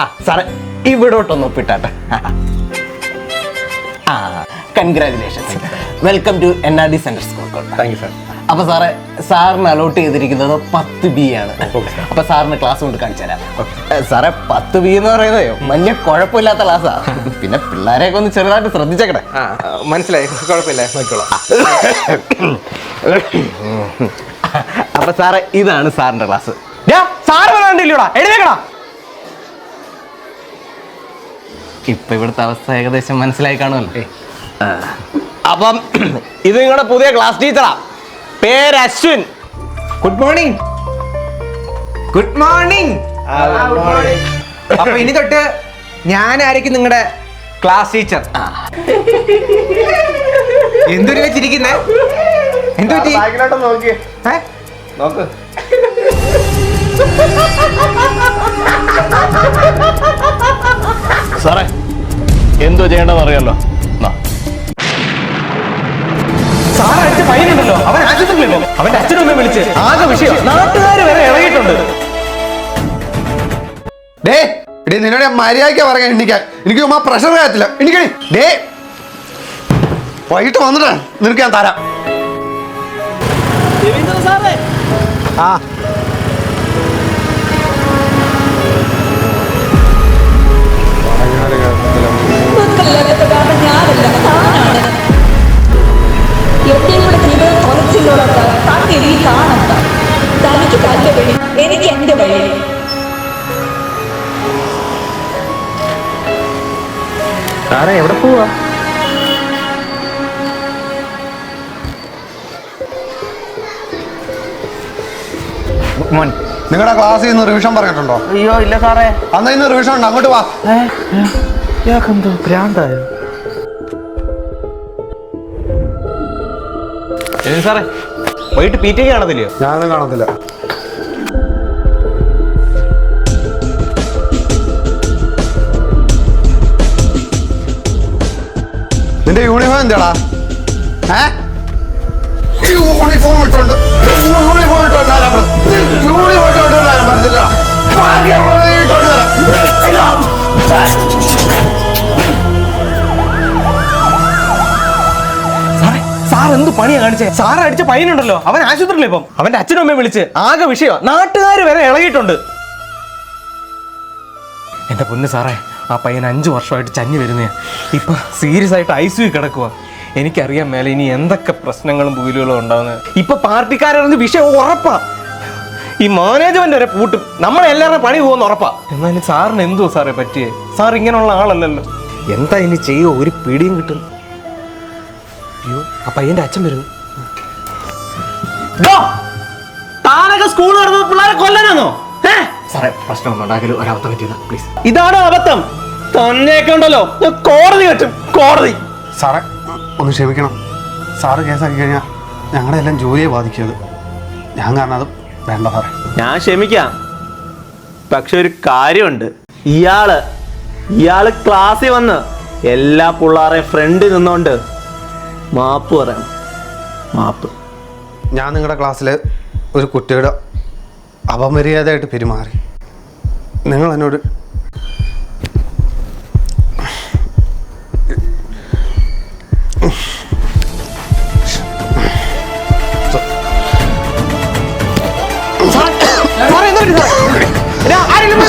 ആ സാറേ ഇവിടോട്ടൊന്ന് ഒപ്പിട്ടാട്ടെ. ആ congratulations welcome to N R D central school thank you sir അപ്പൊ സാറേ സാറിന് അലോട്ട് ചെയ്തിരിക്കുന്നത് പത്ത് ബി ആണ്. അപ്പൊ സാറിന് ക്ലാസ് കൊണ്ട് കാണിച്ചു തരാം. സാറേ പത്ത് ബി എന്ന് പറയുന്നത് വലിയ കുഴപ്പമില്ലാത്ത ക്ലാസ്സാണ് പിന്നെ പിള്ളേരെയൊക്കെ ഒന്ന് ചെറുതായിട്ട് ശ്രദ്ധിച്ചേക്കട്ടെ. മനസ്സിലായി. കുഴപ്പമില്ല നോക്കിക്കോളാം. അപ്പൊ സാറേ ഇതാണ് സാറിന്റെ ക്ലാസ് സാറ് വരാണ്ടില്ലടാ ഇപ്പൊ ഇവിടുത്തെ അവസ്ഥ ഏകദേശം മനസ്സിലായി കാണുമല്ലോ. അപ്പം ഇത് നിങ്ങളുടെ പുതിയ ക്ലാസ് ടീച്ചറാ പേര് Ashwin. Good morning good morning അപ്പൊ ഇനി തൊട്ട് ഞാനായിരിക്കും നിങ്ങളുടെ ക്ലാസ് ടീച്ചർ എന്തൊരു വെച്ചിരിക്കുന്നേ? എന്തു പറ്റി? നോക്ക്? നോക്ക്. ചെയ്യേണ്ടതെന്ന് അറിയാലോ പയ്യനുണ്ടല്ലോ. അവൻ ആശുപത്രിയിൽ പോകും അവന്റെ അച്ഛനും അമ്മയും വിളിച്ച് ആകെ വിഷയം. നാട്ടുകാർ വരെ ഇളകിയിട്ടുണ്ട്. ഡേ എടീ നിന്നോട് ഞാൻ മര്യാദയ്ക്ക് പറയാൻ എണ്ണിക്കാൻ. എനിക്ക് ചുമ്മാ പ്രഷർ കാര്യത്തില്ല എണ്ണിക്കണി. ഡേ വൈകിട്ട് വന്നിട്ടാ നിനക്ക് ഞാൻ തരാം. ആ. സാറേ എവിടെ പോവാ? മോൻ നിങ്ങളുടെ ക്ലാസ് നിന്ന് റിവിഷൻ പറഞ്ഞിട്ടുണ്ടോ? അയ്യോ ഇല്ല സാറേ. അന്ന് ഇന്ന് റിവിഷൻ ഉണ്ട് അങ്ങോട്ട് വാ. ഭ്രാന്തായോ? സാറേ വൈകിട്ട് പി ടി കാണത്തില്ലയോ? ഞാനൊന്നും കാണത്തില്ല. നിന്റെ യൂണിഫോം എന്താടാ? ഏ? ഇട്ടുണ്ട് പറഞ്ഞില്ല. എന്ത് പണിയാ കാണിച്ചേ? സാർ പയ്യനുണ്ടല്ലോ. അവൻ ആശുപത്രിയിൽ ഇപ്പം. അവന്റെ അച്ഛനും അമ്മയും വിളിച്ച് ആകെ വിഷയം. നാട്ടുകാർ വരെ ഇളകിയിട്ടുണ്ട്. എന്റെ പൊന്ന് സാറേ ആ പയ്യൻ അഞ്ച് വർഷമായിട്ട് ചഞ്ഞു വരുന്നതാണ് ഇപ്പം സീരിയസ് ആയിട്ട് ഐ സി കിടക്കുക എനിക്കറിയാൻ മേലെ ഇനി എന്തൊക്കെ പ്രശ്നങ്ങളും പൂലുകളും ഉണ്ടാവുന്നത്. ഇപ്പൊ പാർട്ടിക്കാരറിഞ്ഞ് വിഷയം ഉറപ്പാ. ഈ മാനേജ്മെന്റ് വരെ പൂട്ടും. നമ്മളെല്ലാവരുടെ പണി പോകുന്ന ഉറപ്പാ. എന്നാലും സാറിന് എന്തോ സാറേ പറ്റിയേ? സാർ ഇങ്ങനെയുള്ള ആളല്ലല്ലോ. എന്താ ഇനി ചെയ്യുമോ ഒരു പിടിയും കിട്ടും. അയ്യോ ആ പയ്യന്റെ അച്ഛൻ വരുന്നു. താനൊക്കെ സ്കൂൾ നടന്നത് പിള്ളേരെ കൊല്ലാനാണോ സാറേ പ്രശ്നമൊന്നും ഉണ്ടാക്കൽ ഒരബദ്ധം പറ്റിയതാ പ്ലീസ് ഇതാണ് അബദ്ധം. തന്നെയൊക്കെ ഉണ്ടല്ലോ. ഞാൻ കോടതി കെട്ടും. കോടതി. സാറേ ഒന്ന് ക്ഷമിക്കണം. സാറ് കേസാക്കി കഴിഞ്ഞാൽ ഞങ്ങളുടെ എല്ലാം ജോലിയെ ബാധിക്കുന്നത് ഞാൻ കാരണം അത് വേണ്ട സാറേ. ഞാൻ ക്ഷമിക്കാം. പക്ഷെ ഒരു കാര്യമുണ്ട്. ഇയാൾ ഇയാൾ ക്ലാസ്സിൽ വന്ന് എല്ലാ പിള്ളേരെയും ഫ്രണ്ടിൽ നിന്നുകൊണ്ട് മാപ്പ് പറയാം. മാപ്പ്. ഞാൻ നിങ്ങളുടെ ക്ലാസ്സിൽ ഒരു കുട്ടിയുടെ അപമര്യാദയായിട്ട് പെരുമാറി. നിങ്ങൾ എന്നോട് ആരെങ്കിലും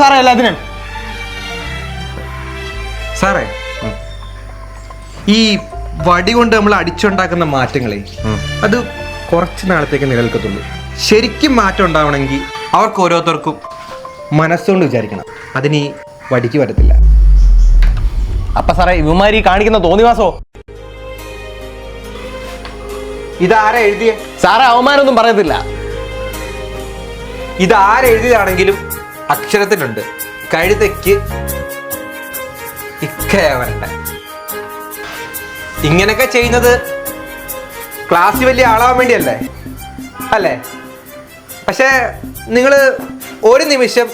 സാറേ എല്ലാത്തിനും. സാറേ ഈ വടി കൊണ്ട് നമ്മൾ അടിച്ചുണ്ടാക്കുന്ന മാറ്റങ്ങളെ അത് കുറച്ച് നാളത്തേക്ക് നിലനിൽക്കത്തുള്ളൂ. ശരിക്കും മാറ്റം ഉണ്ടാവണമെങ്കിൽ അവർക്ക് ഓരോരുത്തർക്കും മനസ്സുകൊണ്ട് വിചാരിക്കണം. അതിന് ഈ വടിക്ക് വരത്തില്ല. അപ്പൊ സാറേ ഇവമാരി കാണിക്കുന്ന തോന്നിവാസോ? ഇതാരാ എഴുതിയ? സാറേ അവമാനൊന്നും പറയത്തില്ല. ഇതാരെഴുതിയതാണെങ്കിലും അക്ഷരത്തിലുണ്ട്. കഴുതയ്ക്ക് ഇക്കയാ ഇങ്ങനെയൊക്കെ ചെയ്യുന്നത് ക്ലാസ്സിൽ വലിയ ആളാവാൻ വേണ്ടിയല്ലേ? അല്ലേ? പക്ഷേ നിങ്ങൾ ഒരു നിമിഷം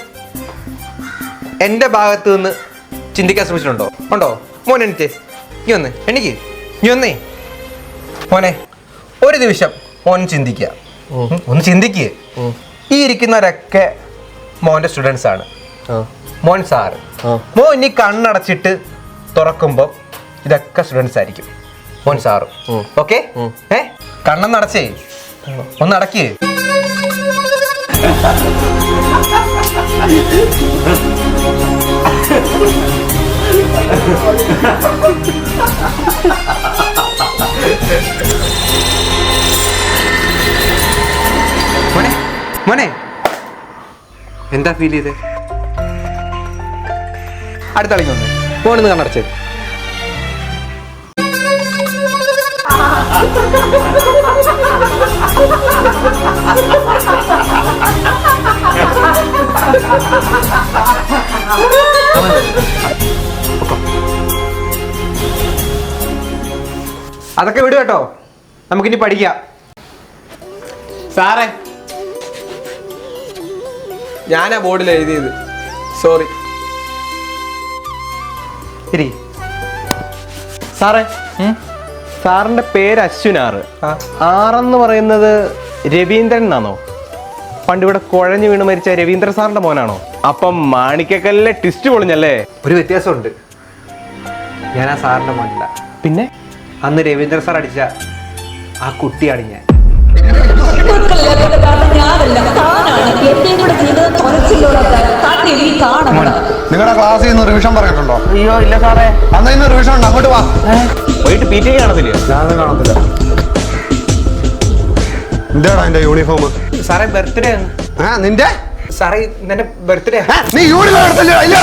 എന്റെ ഭാഗത്ത് നിന്ന് ചിന്തിക്കാൻ ശ്രമിച്ചിട്ടുണ്ടോ? ഉണ്ടോ? മോൻ എനിക്ക് നീ ഒന്ന് എനിക്ക് നീ ഒന്നേ മോനെ ഒരു നിമിഷം മോൻ ചിന്തിക്കുക ഒന്ന് ചിന്തിക്കുക ഈ ഇരിക്കുന്നവരൊക്കെ മോന്റെ സ്റ്റുഡൻസ് ആണ്. മോൻ സാറ് മോൻ ഇനി കണ്ണടച്ചിട്ട് തുറക്കുമ്പോൾ ഇതൊക്കെ സ്റ്റുഡൻസ് ആയിരിക്കും. മോൻ സാറ് ഓക്കെ ഏ? ഒന്ന് അടച്ചേ എന്താ ഫീൽ ചെയ്ത്? അടുത്ത കളിക്ക് വന്നേ മോനൊന്ന് കണ്ണടച്ച്. അതൊക്കെ വിടുക കേട്ടോ. നമുക്കിനി പഠിക്കാം. സാറേ ഞാനാ ബോർഡിൽ എഴുതിയത്. സോറി ഇരി. സാറേ സാറിന്റെ പേര് അശ്വിനാർ. ആറെന്ന് പറയുന്നത് രവീന്ദ്രൻ എന്നാണോ? പണ്ട് ഇവിടെ കുഴഞ്ഞു വീണ് മരിച്ച രവീന്ദ്രൻ സാറിന്റെ മോനാണോ? അപ്പം മാണിക്കക്കല്ലെ ട്വിസ്റ്റ് പൊളിഞ്ഞല്ലേ? ഒരു വ്യത്യാസമുണ്ട്. ഞാൻ ആ സാറിന്റെ മോനല്ല. പിന്നെ? അന്ന് രവീന്ദ്രൻ സാർ അടിച്ച ആ കുട്ടിയാണ് ഞാൻ. ഞാനല്ല താനാണ്. എന്റെയും കൂടെ ജീവിതം തുറച്ചില്ലോടൊക്കെ താൻ എനിക്ക് കാണണം. നിങ്ങളുടെ ക്ലാസ്സിൽ നിന്ന് റിവിഷൻ പറഞ്ഞിട്ടുണ്ടോ? അയ്യോ ഇല്ല സാറേ. അന്ന് ഇന്ന് റിവിഷൻ ഉണ്ട്? അങ്ങോട്ട് വാ. പോയിട്ട് പി ടി കാണത്തില്ല? ഞാനത് കാണത്തില്ല. എന്താടാ എന്റെ യൂണിഫോം സാറേ ബർത്ത്ഡേ ആ നിന്റെ? സാറേ നിന്റെ ബർത്ത്ഡേ നീ യൂണിഫോം എടുത്തില്ല ഇല്ല.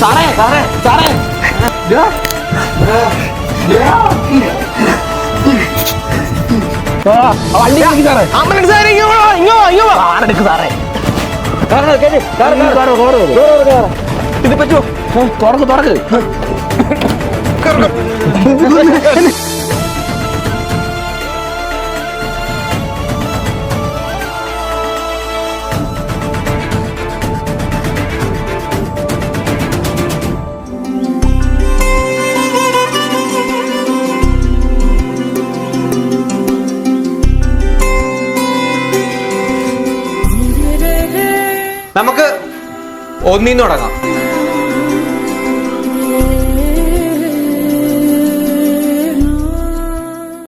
സാറേ സാറേ സാറേ. ആംബുലൻസ് സാറേ. ഇങ്ങോ വാ, ഇങ്ങോ വാ, ഇങ്ങോ ആരെടുക്ക് സാറേ ഇത് പറ്റുമോ? തുറക്ക് തുറക്ക്. നമുക്ക് ഒന്നിന്ന് തുടങ്ങാം.